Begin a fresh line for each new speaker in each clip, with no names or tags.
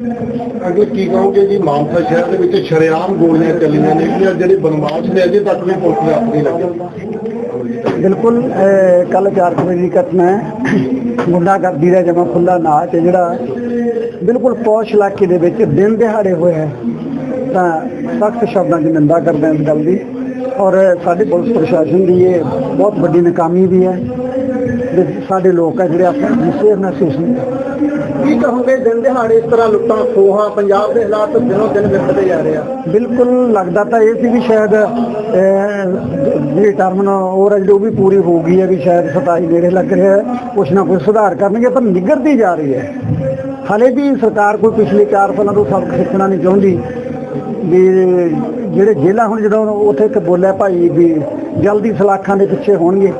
ਅੱਗੇ ਕੀ ਕਹੋਗੇ ਜੀ? ਮਾਨਸਾ ਸ਼ਹਿਰ ਦੇ ਵਿੱਚ ਸ਼ਰੇਆਮ ਗੋਲੀਆਂ ਚੱਲੀਆਂ ਨੇ ਕਿ ਜਿਹੜੇ ਬਦਮਾਸ਼ ਨੇ, ਅਜੇ ਤੱਕ ਵੀ ਪੁਲਿਸ ਦੇ ਹੱਥ ਨਹੀਂ
ਬਿਲਕੁਲ ਕੱਲ 4 ਵਜੇ ਦੀ ਘਟਨਾ ਹੈ। ਗੁੰਡਾਗਰਦੀ ਦਾ ਜਮਾ ਖੁੱਲਾ ਨਾਚ ਹੈ ਜਿਹੜਾ ਬਿਲਕੁਲ ਪੌਸ਼ ਇਲਾਕੇ ਦੇ ਵਿੱਚ ਦਿਨ ਦਿਹਾੜੇ ਹੋਇਆ ਤਾਂ ਸਖਤ ਸ਼ਬਦਾਂ 'ਚ ਨਿੰਦਾ ਕਰਦੇ ਹਾਂ ਇਸ ਗੱਲ ਦੀ। ਔਰ ਸਾਡੇ ਪੁਲਿਸ ਪ੍ਰਸ਼ਾਸਨ ਦੀ ਇਹ ਬਹੁਤ ਵੱਡੀ ਨਾਕਾਮੀ ਵੀ ਹੈ। ਸਾਡੇ ਲੋਕ ਆ ਜਿਹੜੇ ਆਪਣੇ ਸੇਫ ਮਹਿਸੂਸ ਨਹੀਂ ਕਰਦੇ।
ਕੀ ਕਹੋਗੇ? ਦਿਨ ਦਿਹਾੜੇ ਇਸ ਤਰ੍ਹਾਂ ਲੁੱਟਾਂ, ਖੋਹਾਂ, ਪੰਜਾਬ ਦੇ ਹਾਲਾਤ ਦਿਨੋਂ ਦਿਨ ਵਿਗੜਦੇ ਜਾ ਰਹੇ ਆ।
ਬਿਲਕੁਲ ਲੱਗਦਾ ਤਾਂ ਇਹ ਸੀ ਵੀ ਸ਼ਾਇਦ ਜਿਹੜੀ ਟਰਮ ਹੋਰ ਜਿਹੜੀ ਉਹ ਵੀ ਪੂਰੀ ਹੋ ਗਈ ਹੈ ਵੀ ਸ਼ਾਇਦ 27 ਨੇੜੇ ਲੱਗ ਰਿਹਾ ਕੁਛ ਨਾ ਕੁਛ ਸੁਧਾਰ ਕਰਨਗੇ, ਪਰ ਨਿਗਰਦੀ ਜਾ ਰਹੀ ਹੈ। ਹਲੇ ਵੀ ਸਰਕਾਰ ਕੋਈ ਪਿਛਲੇ 4 ਸਾਲਾਂ ਤੋਂ ਸਬਕ ਸਿੱਖਣਾ ਨਹੀਂ ਚਾਹੁੰਦੀ। ਵੀ ਜਿਹੜੇ ਜੇਲ੍ਹਾਂ ਹੁਣ ਜਦੋਂ ਉੱਥੇ ਇੱਕ ਬੋਲਿਆ ਭਾਈ ਵੀ ਜਲਦੀ ਸਲਾਖਾਂ ਦੇ ਪਿੱਛੇ ਹੋਣਗੇ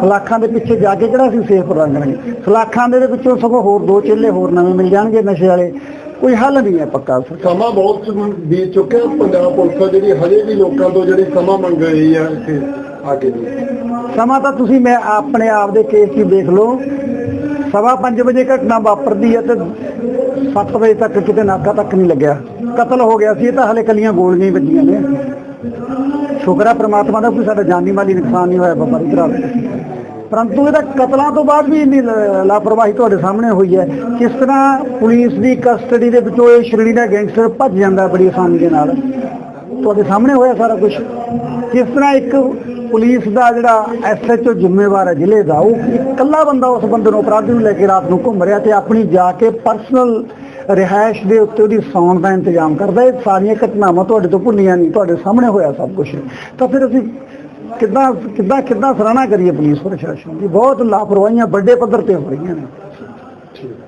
ਸਲਾਖਾਂ ਦੇ ਪਿੱਛੇ ਜਾ ਕੇ ਕਿਹੜਾ ਅਸੀਂ ਸੇਫ ਰੰਗਣਗੇ? ਸਲਾਖਾਂ ਦੇ ਵਿੱਚੋਂ ਸਗੋਂ ਹੋਰ ਦੋ ਚੇਲੇ ਹੋਰ ਨਵੇਂ ਮਿਲ ਜਾਣਗੇ ਨਸ਼ੇ ਵਾਲੇ। ਕੋਈ ਹੱਲ ਨਹੀਂ ਹੈ ਪੱਕਾ।
ਸਮਾਂ ਬਹੁਤ ਬੀਤ ਚੁੱਕਿਆ। ਪੰਜਾਬ ਪੁਲਿਸ ਜਿਹੜੀ ਹਜੇ ਵੀ ਲੋਕਾਂ ਤੋਂ ਜਿਹੜੀ ਸਮਾਂ ਮੰਗ ਰਹੀ ਆ ਇੱਥੇ ਆ ਕੇ
ਸਮਾਂ ਤਾਂ ਤੁਸੀਂ ਮੈਂ ਆਪਣੇ ਆਪ ਦੇ ਕੇਸ ਹੀ ਦੇਖ ਲਓ। ਸਵਾ ਪੰਜ ਵਜੇ ਘਟਨਾ ਵਾਪਰਦੀ ਹੈ ਤੇ 7 ਵਜੇ ਤੱਕ ਕਿਤੇ ਨਾਕਾ ਤੱਕ ਨਹੀਂ ਲੱਗਿਆ। ਕਤਲ ਹੋ ਗਿਆ ਸੀ ਇਹ ਤਾਂ ਹਲੇ ਕੱਲੀਆਂ ਗੋਲੀਆਂ ਹੀ ਵੱਜੀਆਂ ਨੇ। ਸ਼ੁਕਰ ਹੈ ਪ੍ਰਮਾਤਮਾ ਦਾ ਕੋਈ ਸਾਡਾ ਜਾਨੀ ਮਾਲੀ ਨੁਕਸਾਨ ਨਹੀਂ ਹੋਇਆ ਵਪਾਰੀ ਤਰ੍ਹਾਂ ਪਰੰਤੂ ਇਹਦਾ ਕਤਲਾਂ ਤੋਂ ਬਾਅਦ ਵੀ ਇੰਨੀ ਲਾਪਰਵਾਹੀ ਤੁਹਾਡੇ ਸਾਹਮਣੇ ਹੋਈ ਹੈ। ਕਿਸ ਤਰ੍ਹਾਂ ਪੁਲਿਸ ਦੀ ਕਸਟਡੀ ਦੇ ਵਿੱਚੋਂ ਇਹ ਸ਼੍ਰੇਣੀ ਦਾ ਗੈਂਗਸਟਰ ਭੱਜ ਜਾਂਦਾ ਬੜੀ ਆਸਾਨੀ ਦੇ ਨਾਲ? ਤੁਹਾਡੇ ਸਾਹਮਣੇ ਹੋਇਆ ਸਾਰਾ ਕੁਝ ਕਿਸ ਤਰ੍ਹਾਂ ਇੱਕ ਪੁਲਿਸ ਦਾ ਜਿਹੜਾ ਐਸਐਚਓ ਜ਼ਿੰਮੇਵਾਰ ਹੈ, ਜ਼ਿਲ੍ਹੇ ਦਾ, ਉਹ ਇਕੱਲਾ ਬੰਦਾ ਉਸ ਬੰਦੇ ਨੂੰ ਅਪਰਾਧੀ ਨੂੰ ਲੈ ਕੇ ਰਾਤ ਨੂੰ ਘੁੰਮ ਰਿਹਾ ਤੇ ਆਪਣੀ ਜਾ ਕੇ ਪਰਸਨਲ ਰਿਹਾਇਸ਼ ਦੇ ਉੱਤੇ ਉਹਦੀ ਸੌਣ ਦਾ ਇੰਤਜ਼ਾਮ ਕਰਦਾ। ਇਹ ਸਾਰੀਆਂ ਘਟਨਾਵਾਂ ਤੁਹਾਡੇ ਤੋਂ ਭੁੱਲੀਆਂ ਨਹੀਂ, ਤੁਹਾਡੇ ਸਾਹਮਣੇ ਹੋਇਆ ਸਭ ਕੁਝ ਤਾਂ ਫਿਰ ਅਸੀਂ ਕਿੱਦਾਂ ਕਿੱਦਾਂ ਕਿੱਦਾਂ ਸਰਾਹਨਾ ਕਰੀਏ ਪੁਲਿਸ ਪ੍ਰਸ਼ਾਸਨ ਦੀ? ਬਹੁਤ ਲਾਪਰਵਾਹੀਆਂ ਵੱਡੇ ਪੱਧਰ ਤੇ ਹੋ ਰਹੀਆਂ ਨੇ।
ਠੀਕ।